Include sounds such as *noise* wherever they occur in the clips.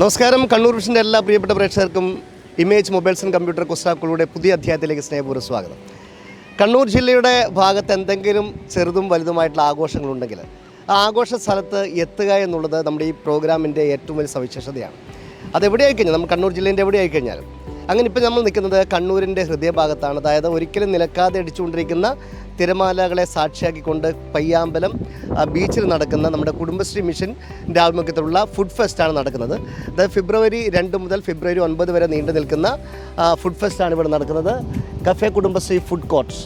നമസ്കാരം. കണ്ണൂർ വിഷന്റെ എല്ലാ പ്രിയപ്പെട്ട പ്രേക്ഷകർക്കും ഇമേജ് മൊബൈൽസ് ആൻഡ് കമ്പ്യൂട്ടർ കുസ്താക്കളുടെ പുതിയ അധ്യായത്തിലേക്ക് സ്നേഹപൂർവം സ്വാഗതം. കണ്ണൂർ ജില്ലയുടെ ഭാഗത്ത് എന്തെങ്കിലും ചെറുതും വലുതുമായിട്ടുള്ള ആഘോഷങ്ങളുണ്ടെങ്കിൽ ആ ആഘോഷ സ്ഥലത്ത് എത്തുക എന്നുള്ളത് നമ്മുടെ ഈ പ്രോഗ്രാമിന്റെ ഏറ്റവും വലിയ സവിശേഷതയാണ്. അതെവിടെയായി കഴിഞ്ഞാൽ നമ്മൾ കണ്ണൂർ ജില്ലേന്റെ എവിടെയായി കഴിഞ്ഞാലും അങ്ങനെ ഇപ്പോൾ നമ്മൾ നിൽക്കുന്നത് കണ്ണൂരിന്റെ ഹൃദയഭാഗത്താണ്. അതായത് ഒരിക്കലും നിലക്കാതെ അടിച്ചുകൊണ്ടിരിക്കുന്ന തിരമാലകളെ സാക്ഷിയാക്കിക്കൊണ്ട് പയ്യാമ്പലം ബീച്ചിൽ നടക്കുന്ന നമ്മുടെ കുടുംബശ്രീ മിഷന്റെ ആഭിമുഖ്യത്തിലുള്ള ഫുഡ് ഫെസ്റ്റാണ് നടക്കുന്നത്. അത് ഫെബ്രുവരി രണ്ട് മുതൽ ഫെബ്രുവരി ഒൻപത് വരെ നീണ്ടു നിൽക്കുന്ന ഫുഡ് ഫെസ്റ്റാണ് ഇവിടെ നടക്കുന്നത്. കഫേ കുടുംബശ്രീ ഫുഡ് കോർട്ട്സ്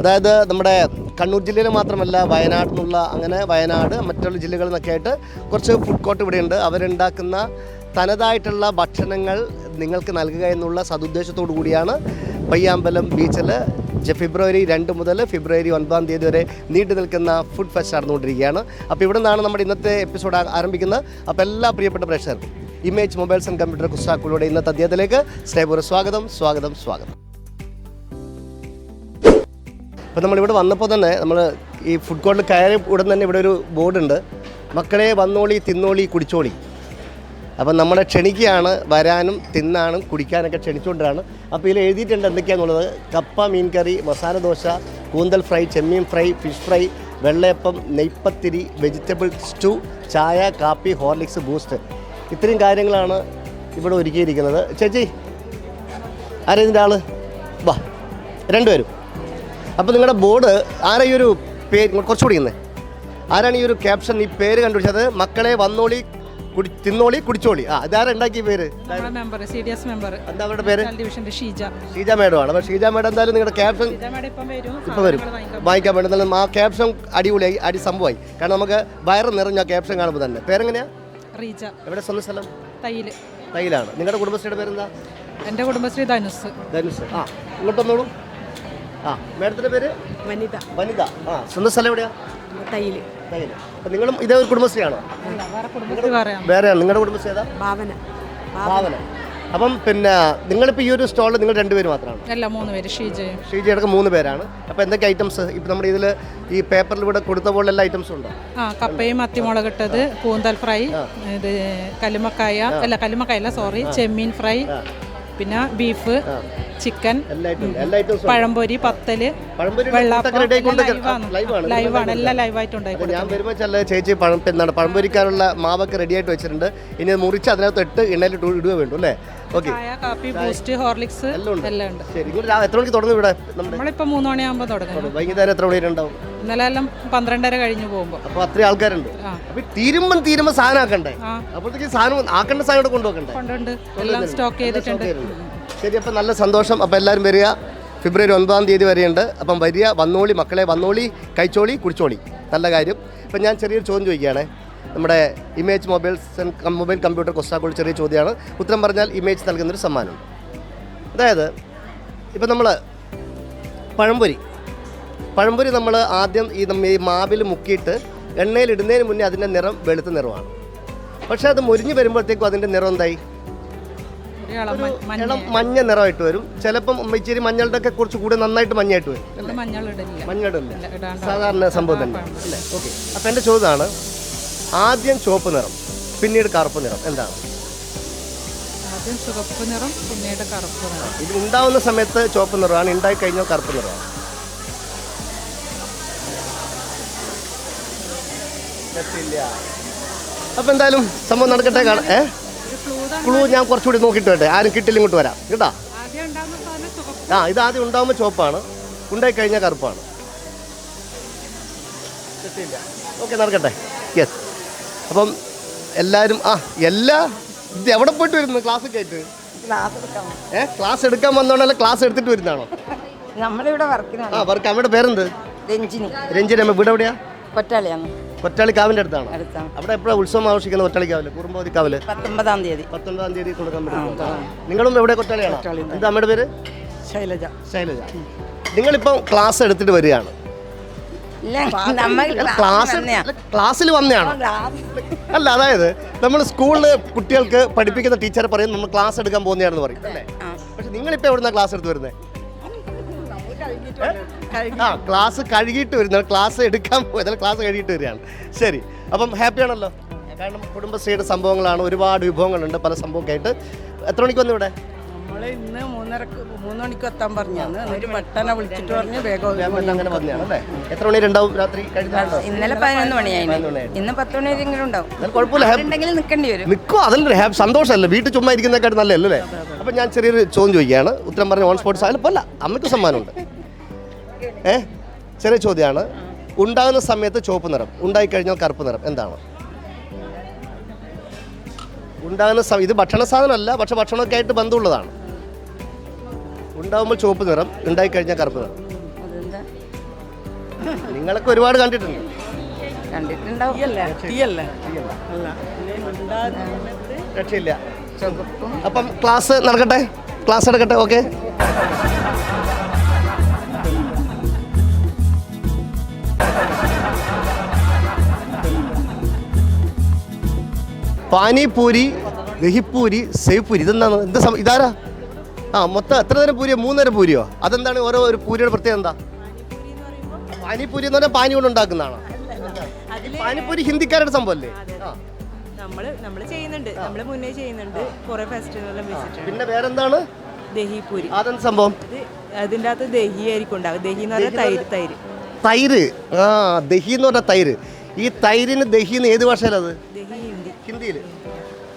അതായത് നമ്മുടെ കണ്ണൂർ ജില്ലയിൽ മാത്രമല്ല വയനാട്ടിൽ നിന്നുള്ള അങ്ങനെ വയനാട് മറ്റുള്ള ജില്ലകളിൽ നിന്നൊക്കെ ആയിട്ട് കുറച്ച് ഫുഡ് കോർട്ട് ഇവിടെയുണ്ട്. അവരുണ്ടാക്കുന്ന തനതായിട്ടുള്ള ഭക്ഷണങ്ങൾ നിങ്ങൾക്ക് നൽകുക എന്നുള്ള സതുദ്ദേശത്തോടു കൂടിയാണ് പയ്യാമ്പലം ബീച്ചിൽ ഫെബ്രുവരി രണ്ട് മുതൽ ഫെബ്രുവരി ഒൻപതാം തീയതി വരെ നീണ്ടു നിൽക്കുന്ന ഫുഡ് ഫെസ്റ്റ് നടന്നുകൊണ്ടിരിക്കുകയാണ്. അപ്പോൾ ഇവിടെ നിന്നാണ് നമ്മുടെ ഇന്നത്തെ എപ്പിസോഡ് ആരംഭിക്കുന്നത്. അപ്പോൾ എല്ലാ പ്രിയപ്പെട്ട പ്രേക്ഷകർക്കും ഇമേജ് മൊബൈൽസ് ആൻഡ് കമ്പ്യൂട്ടർ കുസ്താക്കളുടെ ഇന്നത്തെ അദ്ദേഹത്തിലേക്ക് സ്നേഹപൂർവം സ്വാഗതം സ്വാഗതം സ്വാഗതം. അപ്പോൾ നമ്മളിവിടെ വന്നപ്പോൾ തന്നെ നമ്മൾ ഈ ഫുഡ് കോർട്ടിൽ കയറി ഉടൻ തന്നെ ഇവിടെ ഒരു ബോർഡുണ്ട് മക്കളെ വന്നോളി തിന്നോളി കുടിച്ചോളി. അപ്പം നമ്മളെ ക്ഷണിക്കുകയാണ് വരാനും തിന്നാനും കുടിക്കാനൊക്കെ ക്ഷണിച്ചുകൊണ്ടാണ്. അപ്പോൾ ഇതിൽ എഴുതിയിട്ടുണ്ട് എന്തൊക്കെയാണെന്നുള്ളത് കപ്പ മീൻ കറി മസാല ദോശ കൂന്തൽ ഫ്രൈ ചെമ്മീൻ ഫ്രൈ ഫിഷ് ഫ്രൈ വെള്ളയപ്പം നെയ്പ്പത്തിരി വെജിറ്റബിൾ സ്റ്റൂ ചായ കാപ്പി ഹോർലിക്സ് ബൂസ്റ്റ്. ഇത്രയും കാര്യങ്ങളാണ് ഇവിടെ ഒരുക്കിയിരിക്കുന്നത്. ചേച്ചി ആരാ ഇതിന്റെ ആൾ? വാ രണ്ടുപേരും. അപ്പോൾ നിങ്ങളുടെ ബോർഡ് ആരാ ഈ ഒരു പേര് കുറച്ചുകൂടി ഇന്ന് ആരാണ് ഈ ഒരു ക്യാപ്ഷൻ ഈ പേര് കണ്ടുപിടിച്ചത്? മക്കളെ വന്നോളി കുടി തിന്നോളി കുടിച്ചോളി. ആ ഇതാരാ ഉണ്ടാക്കിയ പേര്? നമ്മുടെ member C D S member എന്താ അവരുടെ പേര്? ഡിവിഷന്റെ ഷീജ. ഷീജ മേഡം ആണ്. അപ്പോൾ ഷീജ മേഡം എന്തായാലും നിങ്ങളുടെ ക്യാപ്ഷൻ ഷീജ മേഡം ഇപ്പം വരും. വാങ്ങിക്കാൻ വേണ്ടി എന്നാലും ആ ക്യാപ്ഷൻ അടിപൊളിയായി അടി സംഭവമായി. കാരണം നമുക്ക് വയറ് നിറഞ്ഞ ആ ക്യാപ്ഷൻ കാണുമ്പോൾ തന്നെ. പേരെങ്ങനെയാ? റീജ. എവിടെ സ്വന്തം സ്ഥലം? തയ്യിൽ. തൈലാണ് നിങ്ങളുടെ കുടുംബശ്രീയുടെ പേരെന്താ? എന്റെ കുടുംബശ്രീ ധനുസ്. ധനുസ്. ആ ഇങ്ങോട്ട് വന്നോളൂ. ആ മേഡത്തിന്റെ പേര്? വനിത. വനിത. ആ സ്വന്തം സ്ഥലം എവിടെയാ? തയ്യൽ. അപ്പം നിങ്ങളും ഇതേ ഒരു കുടുംബശ്രീയാണോ? വേറെ നിങ്ങളുടെ കുടുംബശ്രീ ഏതാ? ഭാവന. ഭാവന. അപ്പം പിന്നെ നിങ്ങളിപ്പോൾ ഈ ഒരു സ്റ്റോളിൽ നിങ്ങൾ രണ്ടുപേര് മാത്രമാണ്. അല്ല മൂന്ന് പേര്. ഷീജയും. അടക്കം മൂന്ന് പേരാണ്. അപ്പോൾ എന്തൊക്കെ ഐറ്റംസ് ഇപ്പം നമ്മുടെ ഇതിൽ ഈ പേപ്പറിൽ ഇവിടെ കൊടുത്ത പോലെ എല്ലാ ഐറ്റംസും ഉണ്ടോ? ആ കപ്പയും മത്തിമുളകിട്ടത് കൂന്തൽ ഫ്രൈ ഇത് കല്ലുമക്കായ അല്ല കല്ലുമക്കായ അല്ല സോറി ചെമ്മീൻ ഫ്രൈ പിന്നെ ബീഫ് ചിക്കൻ പഴംപൊരി പത്തൽ ലൈവാണ് എല്ലാം ലൈവായിട്ട് ഉണ്ടായി അപ്പോൾ ഞാൻ വരുമ്പോൾ ചില ചേച്ചി പഴം എന്താണ് പഴംപൊരിക്കാനുള്ള മാവൊക്കെ റെഡി ആയിട്ട് വെച്ചിട്ടുണ്ട്. ഇനി മുറിച്ച് അതിനകത്ത് ഇട്ട് എണ്ണയിലിട്ട് ഇടുക വേണ്ടു അല്ലേ? ഓക്കെ. ചായ കാപ്പി ബൂസ്റ്റ് ഹോർലിക്സ് എല്ലാം ഉണ്ട്. എല്ലാം ഉണ്ട്. ശരി. നിങ്ങൾ രാ- എത്ര മണിക്ക് തുടങ്ങും ഇവിടെ? നമ്മുടെ നമ്മളിപ്പോൾ മൂന്ന് മണിയാകുമ്പോൾ തുടങ്ങും. വൈകുന്നേരം എത്ര മണി വരെ ഉണ്ടാവും ഇന്നലെ എല്ലാം പന്ത്രണ്ടര കഴിഞ്ഞ് പോകുമ്പോൾ അപ്പോൾ അത്രയും ആൾക്കാരുണ്ട്. ആ. അപ്പോൾ തീരുമ്പം തീരുമ്പോൾ സാധനം ആക്കണ്ടേ? ആ. അപ്പോഴത്തേക്ക് സാധനം ആക്കേണ്ട സാധനം ഇവിടെ കൊണ്ടുപോക്കണ്ടേ കൊണ്ടുണ്ട്. എല്ലാം സ്റ്റോക്ക് ചെയ്തിട്ടുണ്ട്. ശരി അപ്പം നല്ല സന്തോഷം. അപ്പോൾ എല്ലാവരും വരിക. ഫെബ്രുവരി ഒൻപതാം തീയതി വരെയുണ്ട്. അപ്പം വരിക വന്നോളി മക്കളെ വന്നോളി കഴിച്ചോളി കുടിച്ചോളി. നല്ല കാര്യം. ഇപ്പം ഞാൻ ചെറിയൊരു ചോദ്യം ചോദിക്കുകയാണേ. നമ്മുടെ ഇമേജ് മൊബൈൽസ് മൊബൈൽ കമ്പ്യൂട്ടർ കൊസ്റ്റാക്കോൾ ചെറിയ ചോദ്യമാണ്. ഉത്തരം പറഞ്ഞാൽ ഇമേജ് നൽകുന്നൊരു സമ്മാനം. അതായത് ഇപ്പം നമ്മൾ പഴംപൊരി. പഴംപൊരി നമ്മൾ ആദ്യം ഈ നമ്മൾ ഈ മാവിൽ മുക്കിയിട്ട് എണ്ണയിൽ ഇടുന്നതിന് മുന്നേ അതിന്റെ നിറം വെളുത്ത നിറമാണ്. പക്ഷേ അത് മുരിഞ്ഞ് വരുമ്പോഴത്തേക്കും അതിന്റെ നിറം എന്തായി? മഞ്ഞ നിറമായിട്ട് വരും. ചിലപ്പം ഇച്ചിരി മഞ്ഞളുടെ ഒക്കെ കുറച്ച് കൂടെ നന്നായിട്ട് മഞ്ഞായിട്ട് വരും മഞ്ഞളില്ല സാധാരണ സംഭവം തന്നെ അല്ലേ? ഓക്കെ. അപ്പം എന്റെ ചോദ്യമാണ് ആദ്യം ചുവപ്പ് നിറം പിന്നീട് കറുപ്പ് നിറം എന്താണ്? ആദ്യം ചുവപ്പ് നിറം പിന്നീട് കറുപ്പ് നിറം. ഇത് ഉണ്ടാവുന്ന സമയത്ത് ചുവപ്പ് നിറമാണ് ഉണ്ടായി കഴിഞ്ഞാൽ കറുപ്പ് നിറമാണ്. അപ്പൊ എന്തായാലും സംഭവം നടക്കട്ടെ കാണാം. ഏ? ഒരു ക്ലൂ ഞാൻ കുറച്ചുകൂടി നോക്കിയിട്ട് വരട്ടെ. ആരും കിട്ടില്ല ഇങ്ങോട്ട് വരാം. കേട്ടാ? ആ ഇത് ആദ്യം ഉണ്ടാകുമ്പോൾ ചുവപ്പാണ്. ഉണ്ടായി കഴിഞ്ഞാൽ കറുപ്പാണ്. ഓക്കെ നടക്കട്ടെ. യെസ് അപ്പം എല്ലാവരും ആ എല്ലാ ഇത് എവിടെ പോയിട്ട് വരുന്നു? ക്ലാസ് ഒക്കെ ആയിട്ട്? ക്ലാസ് എടുക്കാം ഏ ക്ലാസ് എടുക്കാൻ വന്നോണ്ടല്ലേ ക്ലാസ് എടുത്തിട്ട് വരുന്നതാണോ? നമ്മളിവിടെ വർക്കിനാണ് ആ വർക്ക് അമ്മയുടെ പേരെന്ത്? രഞ്ജിനി. രഞ്ജിനി അമ്മ വീട് എവിടെയാ കൊറ്റാളിയാണ് കൊറ്റാളിക്കാവിന്റെ അടുത്താണ്. അടുത്താണ് അവിടെ എപ്പോഴാണ് ഉത്സവം ആഘോഷിക്കുന്നത് ഒറ്റളിക്കാവിൽ കുറുമ്പോതിക്കാവിൽ പത്തൊമ്പതാം തീയതി. പത്തൊമ്പതാം തീയതി കൊടുക്കാൻ പറ്റും. നിങ്ങളും എവിടെ? കൊറ്റാളിയാണ് എന്താ അമ്മയുടെ പേര്? ശൈലജ. ശൈലജ. നിങ്ങളിപ്പോ ക്ലാസ് എടുത്തിട്ട് വരികയാണ്. ക്ലാസ്സിൽ വന്നതാണ് അല്ല അതായത് നമ്മൾ സ്കൂളിൽ കുട്ടികൾക്ക് പഠിപ്പിക്കുന്ന ടീച്ചർ പറയും നമ്മൾ ക്ലാസ് എടുക്കാൻ പോകുന്നതാണെന്ന് പറയും. അല്ലേ? പക്ഷെ നിങ്ങളിപ്പോൾ എവിടുന്ന ക്ലാസ് എടുത്ത് വരുന്നത് ആ ക്ലാസ് കഴുകിയിട്ട് വരുന്നത് ക്ലാസ് എടുക്കാൻ പോയതല്ല ക്ലാസ് കഴുകിയിട്ട് വരികയാണ്. ശരി അപ്പം ഹാപ്പി ആണല്ലോ? കാരണം കുടുംബശ്രീയുടെ സംഭവങ്ങളാണ് ഒരുപാട് വിഭവങ്ങളുണ്ട് പല സംഭവമൊക്കെ ആയിട്ട് എത്ര മണിക്ക് വന്നു ഇവിടെ? നമ്മൾ ഇന്ന് മൂന്നരക്ക് മൂന്ന് മണിക്ക് എത്താൻ പറഞ്ഞു ഒരു പെട്ടെന്ന് വിളിച്ചിട്ട് പറഞ്ഞ് വേഗം അങ്ങനെ പറഞ്ഞാണ് അല്ലേ? എത്ര മണി ഉണ്ടാവും രാത്രി? ഇന്നലെ പതിനൊന്ന് മണിയായി ഇന്ന് പത്ത് മണി വരെയെങ്കിലും ഉണ്ടാവും. നിൽക്കേണ്ടി വരും. നിൽക്കോ അതല്ലേ ഹാപ്പി സന്തോഷമല്ലേ? വീട്ടിൽ ചുമ്മാ ഇരിക്കുന്നതിനെക്കാട്ട് നല്ലല്ലോ അല്ലേ അപ്പം ഞാൻ ചെറിയൊരു ചോദ്യം ചോദിക്കുകയാണ്. ഉത്തരം പറഞ്ഞ ഓൺ സ്പോർട്സ് ആയാലും അല്ല അമ്മയ്ക്ക് സമ്മാനമുണ്ട്. ഏ? ചെറിയ ചോദ്യമാണ്. ഉണ്ടാകുന്ന സമയത്ത് ചുവപ്പ് നിറം ഉണ്ടായി കഴിഞ്ഞാൽ കറുപ്പ് നിറം എന്താണ്? ഉണ്ടാകുന്ന സമയം ഇത് ഭക്ഷണ സാധനമല്ല പക്ഷെ ഭക്ഷണമൊക്കെ ആയിട്ട് ബന്ധമുള്ളതാണ്. ഉണ്ടാകുമ്പോൾ ചുവപ്പ് നിറം ഉണ്ടായി കഴിഞ്ഞാൽ കറുപ്പ് നിറം. അതെന്താ? നിങ്ങളൊക്കെ ഒരുപാട് കണ്ടിട്ടുണ്ട്. കണ്ടിട്ടുണ്ടാവും. രക്ഷയില്ല. അപ്പം ക്ലാസ് നടക്കട്ടെ? ക്ലാസ് എടുക്കട്ടെ ഓക്കെ? പാനിപൂരി ദഹിപ്പൂരി സേവ്പൂരി ഇതെന്താണ് എന്താ സം- ഇതാരാ? ആ മൊത്തം എത്ര തരം പൂരിയോ? മൂന്നര പൂരിയോ? അതെന്താണ് ഓരോ ഒരു പൂരിയുടെ പ്രത്യേകത എന്താ? പാനിപൂരി എന്ന് പറഞ്ഞാൽ പാനി കൊണ്ട് ഉണ്ടാക്കുന്നതാണോ? പാനിപൂരി ഹിന്ദിക്കാരുടെ സംഭവമല്ലേ? ആ. നമ്മൾ നമ്മൾ ചെയ്യുന്നുണ്ട്. നമ്മൾ മുന്നേ ചെയ്യുന്നുണ്ട്. കുറെ ഫെസ്റ്റിവലും വെച്ചിട്ടുണ്ട്. പിന്നെ വേറെന്താണ്? ദഹിപൂരി. അതെന്ത് സംഭവം? അത് അതിന്റെ അകത്ത് ദഹി ആയിരിക്കും ഉണ്ടാവും ദഹി എന്ന് പറഞ്ഞാൽ തൈര് തൈര്. തൈര്. ആ ദഹി എന്ന് പറഞ്ഞാൽ തൈര്. ഈ തൈരിന് ദഹിന്ന് ഏത് ഭാഷയിലത്? ദഹി ഹിന്ദിയിൽ.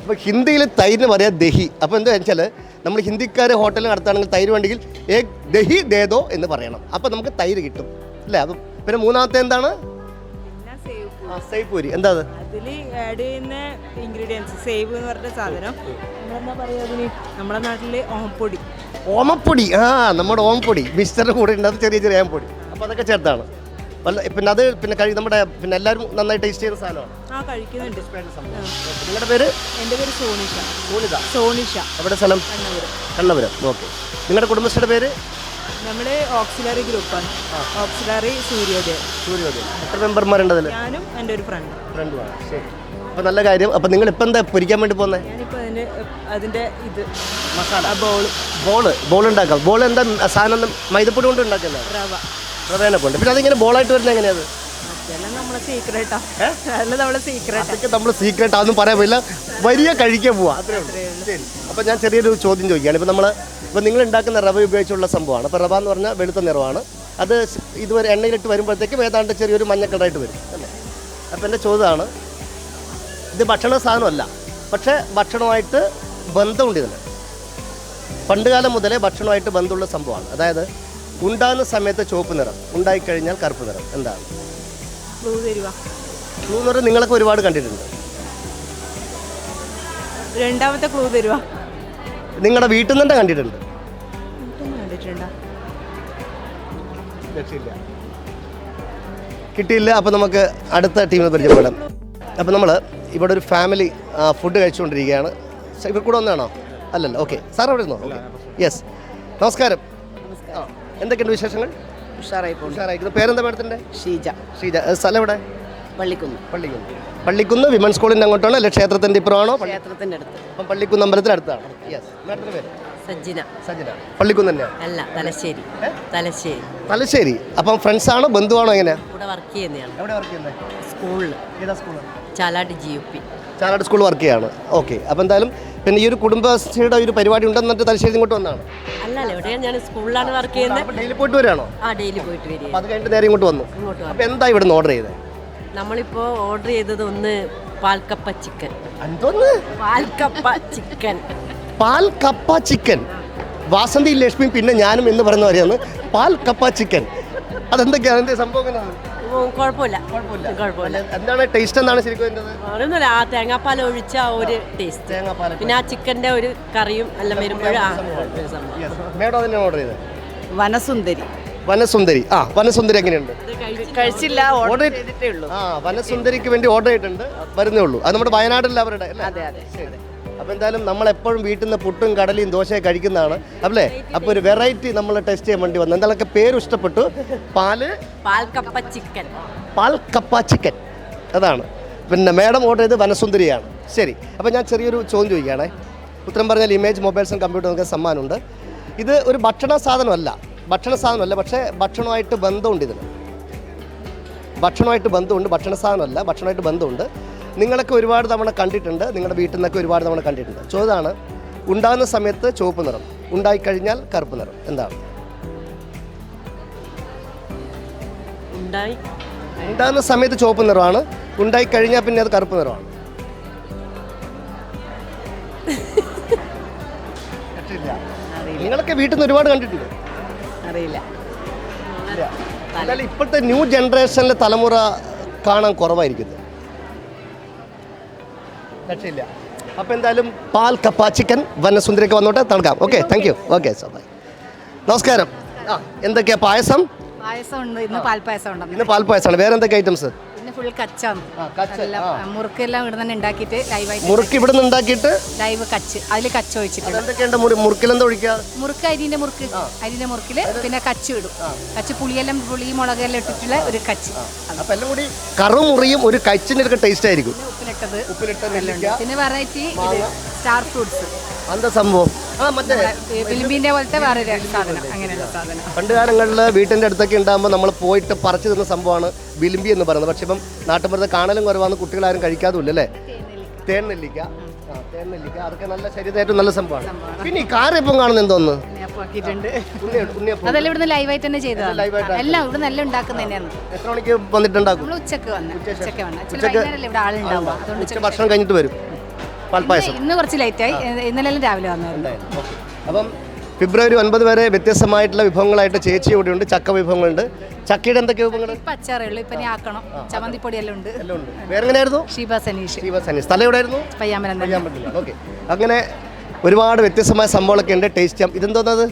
അപ്പോൾ ഹിന്ദിയിൽ തൈരിന് പറയാം ദഹി. അപ്പോൾ എന്താ വെച്ചാൽ നമ്മൾ ഹിന്ദിക്കാർ ഹോട്ടലിൽ നടത്തുകയാണെങ്കിൽ തൈര് വേണ്ടെങ്കിൽ ഏ ദഹി ദേദോ എന്ന് പറയണം. അപ്പോൾ നമുക്ക് തൈര് കിട്ടും. അല്ലേ? അപ്പം പിന്നെ മൂന്നാമത്തെ എന്താണ്? സേവ് എന്താ അത്? അതിൽ ആഡ് ചെയ്യുന്ന ഇൻഗ്രീഡിയൻസ് സേവ് എന്ന് പറഞ്ഞ സാധനം. നമ്മളെന്താ പറയുക അതിന് നമ്മുടെ നാട്ടിൽ ഓമപ്പൊടി. ഓമപ്പൊടി. ആ നമ്മുടെ ഓമപ്പൊടി. മിസ്റ്റർ കൂടെ ഉണ്ട്. അത് ചെറിയ ചെറിയ ഓമപ്പൊടി. അപ്പോൾ അതൊക്കെ ചേർത്താണ്. പിന്നെ അത് പിന്നെ കഴി നമ്മുടെ പിന്നെ എല്ലാവരും നന്നായി ടേസ്റ്റ് ചെയ്യുന്ന സാധനമാണ്. ആ കഴിക്കുന്നുണ്ട്. നിങ്ങളുടെ പേര്? എന്റെ പേര് സോണിഷ. സോണിത. സോണിഷ. എവിടെ സ്ഥലം? കണ്ണൂര് കണ്ണപുരം. ഓക്കെ നിങ്ങളുടെ കുടുംബശ്രീയുടെ പേര്? നമ്മുടെ ഓക്സിലറി ഗ്രൂപ്പാണ് ഓക്സിലറി സൂര്യോദയം. സൂര്യോദയം. എത്ര മെമ്പർമാരുണ്ട് അതിൽ ഞാനും എന്റെ ഒരു ഫ്രണ്ട് ഫ്രണ്ടുമാണ് ശരി. അപ്പോൾ നല്ല കാര്യം. അപ്പോൾ നിങ്ങൾ ഇപ്പം എന്താ പൊരിക്കാൻ വേണ്ടി പോകുന്നത് ഞാനിപ്പോൾ അതിന്റെ അതിന്റെ ഇത്. മസാല. ബോൾ ബോൾ ബോൾ ഉണ്ടാക്കാം. ബോൾ എന്താ സാധനം മൈദപ്പൊടി കൊണ്ട് ഉണ്ടാക്കുന്നത് റവ. റവേനെ കൊണ്ട് പിന്നെ അതിങ്ങനെ ബോളായിട്ട് വരുന്നത് എങ്ങനെയാണ് നമ്മൾ സീക്രട്ട് അതൊന്നും പറയാൻ പറ്റില്ല. വലിയ കഴിക്കാൻ പോവാ. അത്രേ ഉള്ളൂ. ശരി. ഞാൻ ചെറിയൊരു ചോദ്യം ചോദിക്കുകയാണ്. ഇപ്പൊ നമ്മൾ ഇപ്പൊ നിങ്ങൾ ഉണ്ടാക്കുന്ന റവ ഉപയോഗിച്ചുള്ള സംഭവമാണ്. അപ്പോൾ റവ എന്ന് പറഞ്ഞാൽ വെളുത്ത നിറമാണ് അത് ഇതുവരെ എണ്ണയിലിട്ട് വരുമ്പോഴത്തേക്കും ഏതാണ്ട് ചെറിയൊരു മഞ്ഞക്കളറായിട്ട് വരും. അല്ലേ? അപ്പോൾ എന്റെ ചോദ്യമാണ് ഇത് ഭക്ഷണ സാധനമല്ല. പക്ഷെ ഭക്ഷണമായിട്ട് ബന്ധമുണ്ട് ഇതിന്. പണ്ടുകാലം മുതലേ ഭക്ഷണമായിട്ട് ബന്ധമുള്ള സംഭവമാണ്. അതായത് ഉണ്ടാകുന്ന സമയത്ത് ചുവപ്പ് നിറം. ഉണ്ടായിക്കഴിഞ്ഞാൽ കറുപ്പ് നിറം. എന്താണ്? ക്ലൂ നിറം നിങ്ങളൊക്കെ ഒരുപാട് കണ്ടിട്ടുണ്ട്. രണ്ടാമത്തെ ക്ലൂ തരുവ. നിങ്ങളുടെ വീട്ടിൽ നിന്ന് തന്നെ കണ്ടിട്ടുണ്ട്. കിട്ടിയില്ല. അപ്പോൾ നമുക്ക് അടുത്ത ടീമിനെ പരിചയപ്പെടാം. അപ്പോൾ നമ്മൾ ഇവിടെ ഒരു ഫാമിലി ഫുഡ് കഴിച്ചുകൊണ്ടിരിക്കുകയാണ്. ഇവർ കൂടെ ഒന്നാണോ? അല്ലല്ലോ ഓക്കെ സാർ അവിടെ ഇരുന്നോ ഓക്കെ യെസ് നമസ്കാരം. എന്തൊക്കെയുണ്ട് വിശേഷങ്ങൾ? ഉഷാറായി. പോകുന്നു ഉഷാറായിരിക്കുന്നു പേരെന്താ മേഡത്തിന്റെ ഷീജ. ഷീജ. സ്ഥലം എവിടെ? പള്ളിക്കുന്ന്. പള്ളിക്കുന്ന്. പള്ളിക്കുന്ന് വിമൻസ് സ്കൂളിന്റെ അങ്ങോട്ടാണോ അല്ലെ? ക്ഷേത്രത്തിന്റെ ഇപ്പുറമാണോ? ക്ഷേത്രത്തിന്റെ അടുത്ത്. അപ്പം പള്ളിക്കുന്ന് അമ്പലത്തിന്റെ അടുത്താണ് യെസ് മേഡത്തിന്റെ പേര്? സജ്ജിന. സജിന പള്ളിക്കുന്ന് അല്ല തലശ്ശേരി? തലശ്ശേരി. തലശ്ശേരി. അപ്പം ഫ്രണ്ട്സാണോ ബന്ധുവാണോ എങ്ങനെ ഇവിടെ വർക്ക് ചെയ്യുന്നതാണ് എവിടെ വർക്ക് ചെയ്യുന്നത് സ്കൂളിൽ ഏതാ school? Chalad G U P. Chalad school work ചെയ്യാണ്. ഓക്കെ. അപ്പോൾ എന്തായാലും പിന്നെ ഈ ഒരു കുടുംബശ്രീയുടെ ഒരു പരിപാടി ഉണ്ടെന്നിട്ട് തലശ്ശേരി ഇങ്ങോട്ട് വന്നാണ് അല്ലല്ല ഇവിടെ ഞാൻ സ്കൂളിലാണ് വർക്ക് ചെയ്യുന്നത്. ഡെയിലി പോയിട്ട് വരാണോ? ആ ഡെയിലി പോയിട്ട് വരിക അത് കഴിഞ്ഞിട്ട് നേരെ ഇങ്ങോട്ട് വന്നു. ഇങ്ങോട്ട് വന്നു. അപ്പോൾ എന്താ ഇവിടെ ഓർഡർ ചെയ്തത് നമ്മളിപ്പോൾ ഓർഡർ ചെയ്തത് ഒന്ന് പാൽക്കപ്പ ചിക്കൻ എന്തോന്ന്? പാൽക്കപ്പ ചിക്കൻ പാൽ കപ്പ ചിക്കൻ. വാസന്തി ലക്ഷ്മി പിന്നെ ഞാനും എന്ന് പറയുന്ന വരെയാണ്. പാൽ കപ്പ ചിക്കൻ. അതെന്തൊക്കെയാണ്? അതിന്റെ സംഭവം കുഴപ്പമില്ല. കുഴപ്പമില്ല. എന്താണ് ടേസ്റ്റ് എന്താണ് ശരിക്കും അറിയുന്നില്ല ആ തേങ്ങാപ്പാൽ ഒഴിച്ച ആ ഒരു ടേസ്റ്റ് തേങ്ങാപ്പാൽ പിന്നെ ആ ചിക്കന്റെ ഒരു കറിയും എല്ലാം വരുമ്പോഴും ആ മേഡം തന്നെയാണ് ഓർഡർ ചെയ്തത്? വനസുന്ദരി. വനസുന്ദരി. ആ വനസുന്ദരി എങ്ങനെയുണ്ട്? കഴിച്ചില്ല. ഓർഡർ ചെയ്തിട്ടേ ഉള്ളൂ. ആ വനസുന്ദരിക്ക് വേണ്ടി ഓർഡർ ചെയ്തിട്ടുണ്ട്. വരുന്നേ ഉള്ളൂ. അത് നമ്മുടെ വയനാട്ടിലെ അവരുടെ അതെ അതെ. അപ്പോൾ എന്തായാലും നമ്മൾ എപ്പോഴും വീട്ടിൽ നിന്ന് പുട്ടും കടലയും ദോശയും കഴിക്കുന്നതാണ്. അല്ലേ? അപ്പോൾ ഒരു വെറൈറ്റി നമ്മൾ ടെസ്റ്റ് ചെയ്യാൻ വേണ്ടി വന്നു. എന്തായാലും പേര് ഇഷ്ടപ്പെട്ടു. പാൽ? പാൽക്കപ്പ ചിക്കൻ. പാൽക്കപ്പ കപ്പ ചിക്കൻ. അതാണ്. പിന്നെ മേഡം ഓർഡർ ചെയ്ത് വനസുന്ദരിയാണ്. ശരി. അപ്പോൾ ഞാൻ ചെറിയൊരു ചോദ്യം ചോദിക്കുകയാണേ. ഉത്തരം പറഞ്ഞാൽ ഇമേജ് മൊബൈൽസ് ആൻഡ് കമ്പ്യൂട്ടർ നമുക്ക് സമ്മാനമുണ്ട്. ഇത് ഒരു ഭക്ഷണ സാധനമല്ല. ഭക്ഷണ സാധനമല്ല പക്ഷേ ഭക്ഷണമായിട്ട് ബന്ധമുണ്ട് ഇതിന്. ഭക്ഷണമായിട്ട് ബന്ധമുണ്ട് ഭക്ഷണ സാധനമല്ല ഭക്ഷണമായിട്ട് ബന്ധമുണ്ട്. നിങ്ങളൊക്കെ ഒരുപാട് തവണ കണ്ടിട്ടുണ്ട് നിങ്ങളുടെ വീട്ടിൽ നിന്നൊക്കെ ഒരുപാട് തവണ കണ്ടിട്ടുണ്ട്. ചോദാണ് ഉണ്ടാകുന്ന സമയത്ത് ചുവപ്പ് നിറം. ഉണ്ടായിക്കഴിഞ്ഞാൽ കറുപ്പ് നിറം. എന്താണ്? ഉണ്ടാകുന്ന സമയത്ത് ചുവപ്പ് നിറമാണ്. ഉണ്ടായി കഴിഞ്ഞാൽ പിന്നെ അത് കറുപ്പ് നിറമാണ്. നിങ്ങളൊക്കെ വീട്ടിൽ നിന്ന് ഒരുപാട് കണ്ടിട്ടുണ്ട് അറിയില്ല. എന്നാലും ഇപ്പോഴത്തെ ന്യൂ ജനറേഷനിലെ തലമുറ കാണാൻ കുറവായിരിക്കും ഇത്. രക്ഷയില്ല അപ്പോൾ എന്തായാലും പാൽ കപ്പ ചിക്കൻ വനസുന്ദരിക്ക് വന്നോട്ടെ തണുക്കാം. Okay thank you okay so bye നമസ്കാരം. ആ എന്തൊക്കെയാ പായസം? പായസം ഉണ്ട്. ഇന്ന് പാൽപ്പായസം ഉണ്ട്? ഇന്ന് പാൽ പായസമാണ് വേറെ എന്തൊക്കെ ഐറ്റംസ് ഫുൾ കച്ചാണ്. മുറുക്കെല്ലാം ഇവിടെ തന്നെ ഉണ്ടാക്കിയിട്ട് ലൈവായിട്ട് മുറുക്ക് ഇവിടെ നിന്ന് ഉണ്ടാക്കിയിട്ട്? ലൈവ് കച്ച്. അതിൽ കച്ച് ഒഴിച്ചിട്ടുണ്ട്. എന്തൊക്കെയുണ്ട് മുറി മുറുക്കിലെന്താ ഒഴിക്കുക? മുറുക്ക് അരിന്റെ മുറുക്ക്. അരിന്റെ മുറുക്കിൽ പിന്നെ കച്ച് ഇടും. കച്ച് പുളിയെല്ലാം പുളി മുളകെല്ലാം ഇട്ടിട്ടുള്ള ഒരു കച്ച്. എല്ലാം കൂടി കറുമുറിയും ഒരു കച്ചിന്റെ ഒക്കെ ടേസ്റ്റ് ആയിരിക്കും. ഉപ്പിലിട്ടത്. ഉപ്പിലിട്ട പിന്നെ വെറൈറ്റി സ്റ്റാർ ഫ്രൂട്ട്സ് എന്താ സംഭവം? പോലത്തെ സാധനം അങ്ങനെയുള്ള സാധനം. പണ്ട് കാലങ്ങളിൽ വീട്ടിന്റെ അടുത്തൊക്കെ ഉണ്ടാകുമ്പോൾ നമ്മൾ പോയിട്ട് പറിച്ചു തന്ന സംഭവമാണ് ബിലിമ്പി എന്ന് പറയുന്നത്. പക്ഷെ ഇപ്പം നാട്ടുമ്പുറത്ത് കാണലും കുറവാണ് കുട്ടികളാരും കഴിക്കാതുമില്ല അല്ലേ? തേൻ നെല്ലിക്ക തേൻ നെല്ലിക്ക അതൊക്കെ നല്ല ശരീരമായിട്ടും നല്ല സംഭവമാണ്. പിന്നെ ഈ കാറിപ്പം കാണുന്ന എന്തോന്ന്? അതെല്ലാം ഇവിടുന്ന് ലൈവായിട്ട് തന്നെ ചെയ്തതാണ് എല്ലാം ഇവിടുന്ന് എല്ലാം ഉണ്ടാക്കുന്ന തന്നെയാണ്. എത്ര മണിക്ക് വന്നിട്ടുണ്ടാക്കും? നമ്മൾ ഉച്ചയ്ക്ക് വന്ന്. വന്ന്. ഭക്ഷണം കഴിഞ്ഞിട്ട് വരും. പാൽപ്പായസം. ഇന്ന് കുറച്ച് ലേറ്റായി ഇന്നലെ രാവിലെ വന്നു. അപ്പം ഫെബ്രുവരി ഒൻപത് വരെ വ്യത്യസ്തമായിട്ടുള്ള വിഭവങ്ങളായിട്ട് ചേച്ചി ഇവിടെ ഉണ്ട് ചക്ക വിഭവങ്ങളുണ്ട്. ചക്കയുടെ എന്തൊക്കെ വിഭവങ്ങൾ ഇപ്പം അച്ചാറേ ഉള്ളൂ ഇപ്പം ആക്കണം. ചമ്മന്തിപ്പൊടി എല്ലാം ഉണ്ട്. എല്ലാം ഉണ്ട്. വേറെ എങ്ങനെയായിരുന്നു? ഷീബ സനീഷ്. ശിവസനി സ്ഥലം എവിടെയായിരുന്നു? പയ്യാമ്പലം തന്നെ. ഓക്കെ. അങ്ങനെ ഒരുപാട് വ്യത്യസ്തമായ സംഭവങ്ങളൊക്കെ ഉണ്ട്. ടേസ്റ്റ് ചെയ്യാം. ഇതെന്തോന്നത്?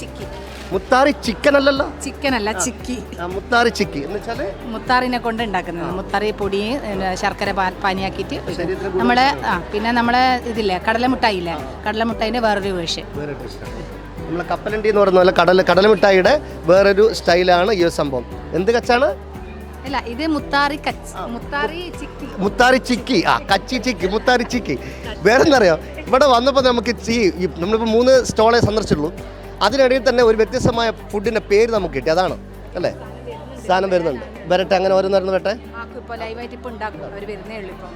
ചിക്കി. മുത്താറി ചിക്കൻ അല്ലല്ലോ ചിക്കൻ അല്ല ചിക്കി. ആ, മുത്താറി ചിക്കി. എന്ന് വെച്ചാൽ മുത്താറിനെ കൊണ്ട് ഉണ്ടാക്കുന്നത്. മുത്താറി പൊടി പിന്നെ ശർക്കര പാ- പാനിയാക്കിയിട്ട് ഒഴിക്കും. നമ്മളെ ആ പിന്നെ നമ്മളെ ഇതില്ലേ കടലമുട്ടായി കടലമുട്ടായിന്റെ കടലമുട്ടായിന്റെ വേറൊരു വേഷ് വേറെ ടേസ്റ്റാണ് നമ്മളെ കപ്പലണ്ടി എന്ന് പറയുന്ന പോലെ കടൽ കടലമിഠായിയുടെ വേറൊരു സ്റ്റൈലാണ് ഈ ഒരു സംഭവം. എന്ത് കച്ചാണ്? അല്ല ഇത് മുത്താറി കച്ച് മുത്താറി ചിക്കി. മുത്താറി ചിക്കി. ആ കച്ചി ചിക്കി മുത്താറി ചിക്കി. വേറെന്താ അറിയോ ഇവിടെ വന്നപ്പോൾ നമുക്ക് ചീ ഈ നമ്മളിപ്പോൾ മൂന്ന് സ്റ്റോളെ സന്ദർശിച്ചുള്ളൂ. അതിനിടയിൽ തന്നെ ഒരു വ്യത്യസ്തമായ ഫുഡിന്റെ പേര് നമുക്ക് കിട്ടി. അതാണ് അല്ലേ? സാധനം വരുന്നുണ്ട്. വരട്ടെ അങ്ങനെ ഓരോന്ന് വരട്ടെ.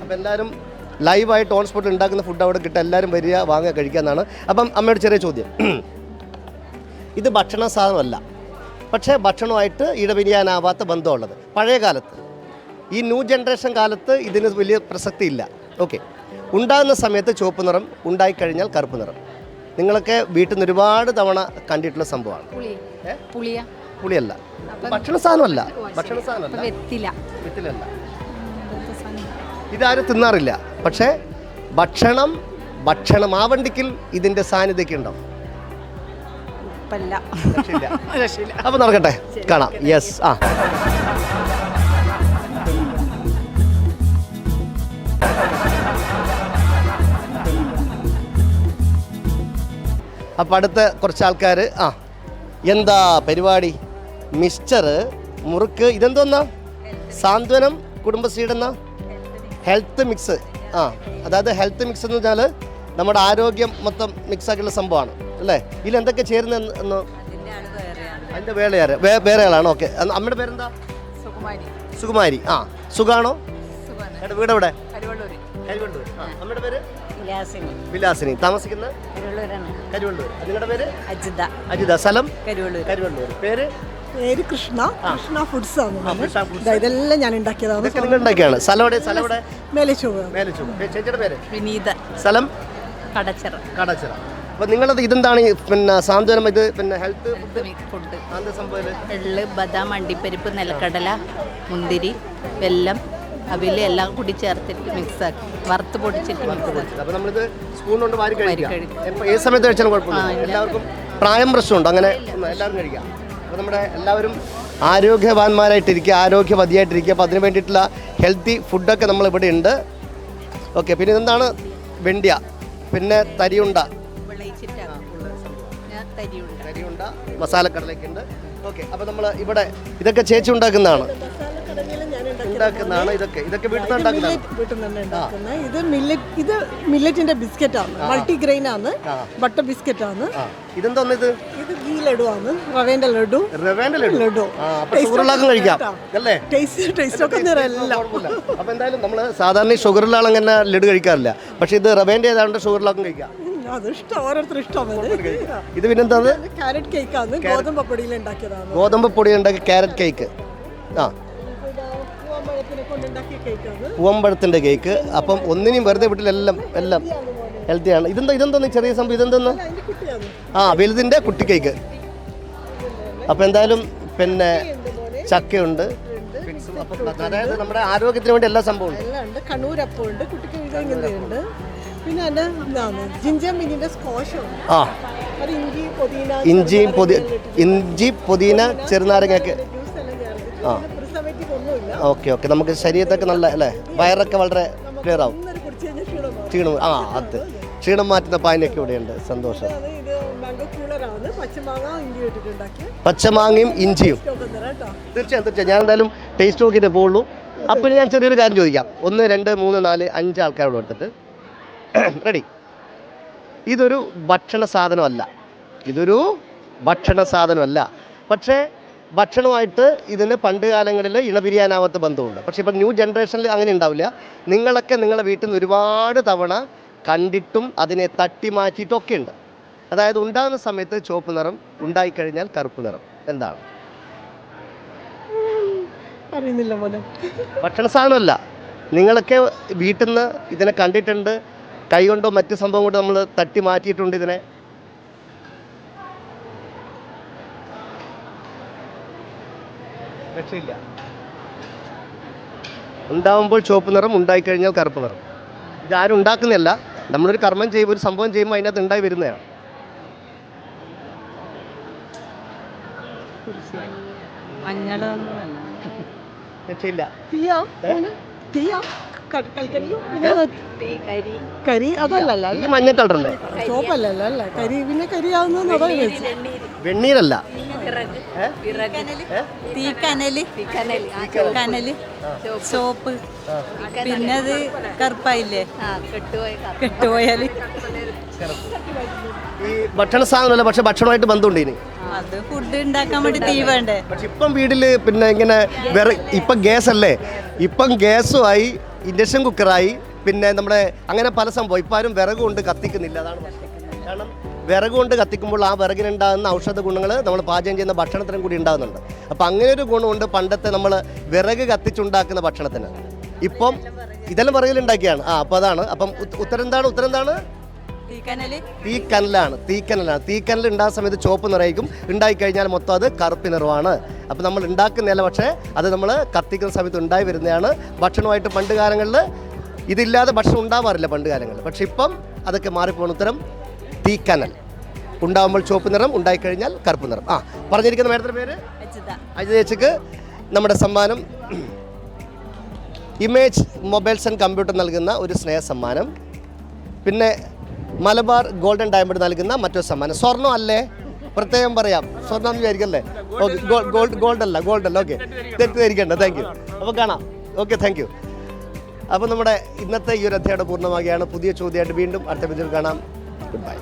അപ്പൊ എല്ലാവരും ലൈവായിട്ട് ഓൺ സ്പോട്ട് ഉണ്ടാക്കുന്ന ഫുഡ് അവിടെ കിട്ടുക. എല്ലാവരും വരിക വാങ്ങുക കഴിക്കുക എന്നാണ്. അപ്പം അമ്മയുടെ ചെറിയ ചോദ്യം. *clears throat* ഇത് ഭക്ഷണ സാധനമല്ല. പക്ഷേ ഭക്ഷണമായിട്ട് ഇടപിരിയാനാവാത്ത ബന്ധമുള്ളത്. പഴയ കാലത്ത് ഈ ന്യൂ ജനറേഷൻ കാലത്ത് ഇതിന് വലിയ പ്രസക്തി ഇല്ല ഓക്കെ ഉണ്ടാകുന്ന സമയത്ത് ചുവപ്പ് നിറം ഉണ്ടായിക്കഴിഞ്ഞാൽ കറുപ്പ് നിറം. നിങ്ങളൊക്കെ വീട്ടിൽ നിന്ന് ഒരുപാട് തവണ കണ്ടിട്ടുള്ള സംഭവമാണ്. പുളി പുളിയാ? പുളിയല്ല. ഭക്ഷണ സാധനമല്ല. ഭക്ഷണ സാധനമല്ല. ഇതാരും തിന്നാറില്ല. പക്ഷേ ഭക്ഷണം ഭക്ഷണം *laughs* ആ വണ്ടിക്കിൽ സാന്നിധ്യം സാന്നിധ്യമൊക്കെ ഉണ്ടാവും. അപ്പൊ നടക്കട്ടെ. കാണാം. യെസ് ആ. അപ്പം അടുത്ത കുറച്ച് ആൾക്കാർ ആ എന്താ പരിപാടി? മിക്സ്ചർ മുറുക്ക് ഇതെന്തോന്നാ? സാന്ത്വനം കുടുംബശ്രീയുടെ എന്നാ ഹെൽത്ത് മിക്സ് ആ അതായത് ഹെൽത്ത് മിക്സ് എന്ന് വെച്ചാൽ നമ്മുടെ ആരോഗ്യം മൊത്തം മിക്സ് ആക്കിയുള്ള സംഭവമാണ് അല്ലേ? ഇതിൽ എന്തൊക്കെ ചേരുന്ന എന്ന് അതിന്റെ വേളയാറ് വേ വേറെ ആളാണ് ഓക്കെ. അമ്മയുടെ പേരെന്താ? സുകുമാരി. സുകുമാരി ആ. സുഖാണോ? വീടെവിടെ? കരുവള്ളൂർ ആ അമ്മയുടെ പേര്? വിലാസിനി. വിലാസിനി. താമസിക്കുന്ന? നിങ്ങളുടെ പേര്? അജിത. അജിത. സ്ഥലം? കരുവള്ളൂർ കരിവണ്ടൂർ പേര്? പേര് കൃഷ്ണ. കൃഷ്ണ ഫുഡ്സ് ആണ് ഇതെല്ലാം ഞാൻ ഉണ്ടാക്കിയതാണ്. ഉണ്ടാക്കിയാണ് സ്ഥലം എവിടെ? സ്ഥലം എവിടെ? മേലെ ചൊവ്വ ചേച്ചിയുടെ പേര്? വിനീത. സ്ഥലം? കടച്ചിറ. കടച്ചിറ. അപ്പൊ നിങ്ങളത് ഇതെന്താണ്? പിന്നെ സാന്ത്വനം ഇത് പിന്നെ ഹെൽത്ത് ഫുഡ്? എള്ള് ബദാം അണ്ടിപ്പരിപ്പ് നിലക്കടല മുന്തിരി വെല്ലം. അവിൽ എല്ലാം കൂടി ചേർത്തിട്ട് മിക്സ് ആക്കി വറുത്ത് പൊടിച്ചിട്ട് മിക്സ് ആക്കി അപ്പൊ നമ്മളിത് സ്പൂൺ കൊണ്ട് വാരി കഴിക്കാം. കഴിക്കാം. എപ്പോ ഏത് സമയത്ത് കഴിച്ചാലും കുഴപ്പമില്ല. എല്ലാവർക്കും പ്രായം പ്രശ്നമുണ്ട്. അങ്ങനെ എല്ലാവരും കഴിക്കാം. അപ്പോൾ നമ്മുടെ എല്ലാവരും ആരോഗ്യവാന്മാരായിട്ടിരിക്കുക ആരോഗ്യവതിയായിട്ടിരിക്കുക. അപ്പോൾ അതിന് വേണ്ടിയിട്ടുള്ള ഹെൽത്തി ഫുഡൊക്കെ നമ്മൾ ഇവിടെ ഉണ്ട്. ഓക്കെ പിന്നെ ഇതെന്താണ്? വെണ്ടിയ. പിന്നെ തരിയുണ്ട. തരിയുണ്ട്. മസാലക്കടലൊക്കെ ഉണ്ട്. ഓക്കെ അപ്പോൾ നമ്മൾ ഇവിടെ ഇതൊക്കെ ചേച്ചി ഉണ്ടാക്കുന്നതാണ്. ഉണ്ടാക്കുന്നതാണ് ഇതൊക്കെ. ഇതൊക്കെ വീട്ടിൽ നിന്ന് വീട്ടിൽ തന്നെ ഉണ്ടാക്കുന്നത്. ഇത് മില്ലറ്റ് ഇത് മില്ലറ്റിന്റെ ബിസ്ക്കറ്റ് ആണ്. മൾട്ടി ഗ്രെയിൻ ആണ്. ബട്ടർ ബിസ്ക്കറ്റ് ആണ്. ഇതെന്തോന്ന് ഇത്? ഇത് ഗീ ലഡു. ആണ് റവേന്റെ ലഡു. റവേന്റെ ലഡു ലഡു ഷുഗറുള്ളാക്കും കഴിക്കാം. അല്ലേ ടേസ്റ്റ് ടേസ്റ്റ് ഒക്കെ നിറയെല്ലാം അപ്പൊ എന്തായാലും നമ്മൾ സാധാരണ ഷുഗറുള്ള ആളങ്ങനെ ലഡു കഴിക്കാറില്ല. പക്ഷെ ഇത് റവേന്റെ ഏതാണ്ട് ഷുഗറിലാക്കും കഴിക്കാം. ഇത്. പിന്നെന്താണ് കാരറ്റ് ഗോതമ്പ് പൊടിയിൽ ഉണ്ടാക്കിയതാണ്. ഗോതമ്പ് പൊടിയിൽ ഉണ്ടാക്കിയ കാരറ്റ് കേക്ക് ആ. പൂവമ്പഴത്തിന്റെ കേക്ക് അപ്പം ഒന്നിനും വെറുതെ വീട്ടിലെല്ലാം എല്ലാം ഹെൽത്തിയാണ് ഇതെന്താ ഇതെന്താ ചെറിയ സംഭവം ഇതെന്താ ആ വലുതിന്റെ കുട്ടി കേക്ക് അപ്പം എന്തായാലും പിന്നെ ചക്കയുണ്ട്. അതായത് നമ്മുടെ ആരോഗ്യത്തിന് വേണ്ടി എല്ലാ സംഭവം ഉണ്ട്. ഉണ്ട്. പിന്നെ ജിഞ്ചർ ആ. ഇഞ്ചിയും ഇഞ്ചി പുതിന ചെറുനാരങ്ങയൊക്കെ. ജ്യൂസ് ഓക്കെ ഓക്കെ നമുക്ക് ശരീരത്തൊക്കെ നല്ല അല്ലേ? വയറൊക്കെ വളരെ ക്ലിയർ ആവും. ക്ഷീണം ആ അത്. ക്ഷീണം മാറ്റുന്ന പാനൊക്കെ ഇവിടെയുണ്ട്. സന്തോഷം. പച്ചമാങ്ങയും ഇഞ്ചിയും. തീർച്ചയായും തീർച്ചയായും. ഞാൻ എന്തായാലും ടേസ്റ്റ് നോക്കിയിട്ട് പോകുള്ളൂ അപ്പോൾ ഞാൻ ചെറിയൊരു കാര്യം ചോദിക്കാം. ഒന്ന് രണ്ട് മൂന്ന് നാല് അഞ്ച് ആൾക്കാരോട് എടുത്തിട്ട് റെഡി *clears throat* ഇതൊരു ഭക്ഷണ സാധനമല്ല. ഇതൊരു ഭക്ഷണ സാധനമല്ല. പക്ഷേ ഭക്ഷണമായിട്ട് ഇതിന് പണ്ട് കാലങ്ങളിൽ ഇണപിരിയാനാവാത്ത ബന്ധമുണ്ട്. പക്ഷേ ഇപ്പം ന്യൂ ജനറേഷനിൽ അങ്ങനെ ഉണ്ടാവില്ല. നിങ്ങളൊക്കെ നിങ്ങളുടെ വീട്ടിൽ നിന്ന് ഒരുപാട് തവണ കണ്ടിട്ടും അതിനെ തട്ടി മാറ്റിയിട്ടും ഒക്കെ ഉണ്ട് അതായത് ഉണ്ടാകുന്ന സമയത്ത് ചുവപ്പ് നിറം ഉണ്ടായിക്കഴിഞ്ഞാൽ കറുപ്പ് നിറം. എന്താണ്? അറിയുന്നില്ല ഭക്ഷണ സാധനമല്ല. നിങ്ങളൊക്കെ വീട്ടിൽ നിന്ന് ഇതിനെ കണ്ടിട്ടുണ്ട്. കൈ കൊണ്ടോ മറ്റു സംഭവം കൊണ്ടോ നമ്മൾ തട്ടി മാറ്റിയിട്ടുണ്ട് ഇതിനെ. രക്ഷയില്ല ഉണ്ടാവുമ്പോൾ ചുവപ്പ് നിറം ഉണ്ടായിക്കഴിഞ്ഞാൽ കറുപ്പ് നിറം. ഇതാരും ഉണ്ടാക്കുന്നില്ല. നമ്മളൊരു കർമ്മം ചെയ്യുമ്പോൾ ഒരു സംഭവം ചെയ്യുമ്പോൾ അതിനകത്ത് ഉണ്ടായി വരുന്നതാണ്. മഞ്ഞളൊന്നുമല്ല രക്ഷയില്ല തീയാ? തീയാ? കരി. അതല്ലല്ല ഈ മഞ്ഞ കളറല്ലേ? ചോപ്പല്ലല്ലോ അല്ലേ? കരി പിന്നെ കരിയാവുന്ന വെണ്ണീരല്ല. തീക്കനൽ. കനൽ. സോപ്പ് പിന്നെ അത് കറുപ്പായില്ലേ? കെട്ടുപോയാൽ. ഈ ഭക്ഷണ സാധനമല്ല പക്ഷെ ഭക്ഷണമായിട്ട് ബന്ധമുണ്ട് ഇനി അത് ഫുഡ് ഉണ്ടാക്കാൻ വേണ്ടി തീ വേണ്ടേ? പക്ഷെ ഇപ്പം വീട്ടിൽ പിന്നെ ഇങ്ങനെ വിറ ഇപ്പം ഗ്യാസ് അല്ലേ ഇപ്പം ഗ്യാസുമായി ഇൻഡക്ഷൻ കുക്കറായി. പിന്നെ നമ്മുടെ അങ്ങനെ പല സംഭവം. ഇപ്പം ആരും വിറക് കൊണ്ട് കത്തിക്കുന്നില്ല. അതാണ് കാരണം വിറക് കൊണ്ട് കത്തിക്കുമ്പോൾ ആ വിറകിനുണ്ടാകുന്ന ഔഷധ ഗുണങ്ങൾ നമ്മൾ പാചകം ചെയ്യുന്ന ഭക്ഷണത്തിനും കൂടി ഉണ്ടാകുന്നുണ്ട്. അപ്പം അങ്ങനെ ഒരു ഗുണമുണ്ട് പണ്ടത്തെ നമ്മൾ വിറക് കത്തിച്ചുണ്ടാക്കുന്ന ഭക്ഷണത്തിന്. ഇപ്പം ഇതെല്ലാം വിറകിലുണ്ടാക്കിയാണ് ആ അപ്പോൾ അതാണ്. അപ്പം ഉത്ത- ഉത്തരം എന്താണ്? ഉത്തരം എന്താണ്? തീക്കനലാണ് തീക്കനലാണ്. തീക്കനൽ ഉണ്ടാകുന്ന സമയത്ത് ചുവപ്പ് നിറയിക്കും. ഉണ്ടായി കഴിഞ്ഞാൽ മൊത്തം അത് കറുപ്പ് നിറവാണ്. അപ്പോൾ നമ്മൾ ഉണ്ടാക്കുന്നില്ല പക്ഷേ അത് നമ്മൾ കത്തിക്കുന്ന സമയത്ത് ഉണ്ടായി വരുന്നതാണ്. ഭക്ഷണമായിട്ട് പണ്ട് കാലങ്ങളിൽ ഇതില്ലാതെ ഭക്ഷണം ഉണ്ടാവാറില്ല പണ്ട് കാലങ്ങളിൽ. പക്ഷേ ഇപ്പം അതൊക്കെ മാറിപ്പോണ ഉത്തരം തീക്കനൽ. ഉണ്ടാകുമ്പോൾ ചുവപ്പ് നിറം ഉണ്ടായിക്കഴിഞ്ഞാൽ കറുപ്പ് നിറം. ആ പറഞ്ഞിരിക്കുന്ന മേഡത്തിന്റെ പേര്? അജിത ചേച്ചിക്ക് നമ്മുടെ സമ്മാനം. ഇമേജ് മൊബൈൽസ് ആൻഡ് കമ്പ്യൂട്ടർ നൽകുന്ന ഒരു സ്നേഹ സമ്മാനം. പിന്നെ മലബാർ ഗോൾഡൻ ഡയമണ്ട് നൽകുന്ന മറ്റൊരു സമ്മാനം. സ്വർണം അല്ലേ? പ്രത്യേകം പറയാം. സ്വർണം എന്ന് വിചാരിക്കല്ലേ? ഓക്കെ ഗോൾഡ് ഗോൾഡ് അല്ല ഗോൾഡ് അല്ല ഓക്കെ തെറ്റിദ്ധരിക്കണ്ട. താങ്ക് യു അപ്പോൾ കാണാം. ഓക്കെ താങ്ക് യു അപ്പോൾ നമ്മുടെ ഇന്നത്തെ ഈ ഒരു അധ്യായം പൂർണമാകുകയാണ് പുതിയ ചോദ്യമായിട്ട് വീണ്ടും അടുത്ത വീഡിയോയിൽ കാണാം. Good bye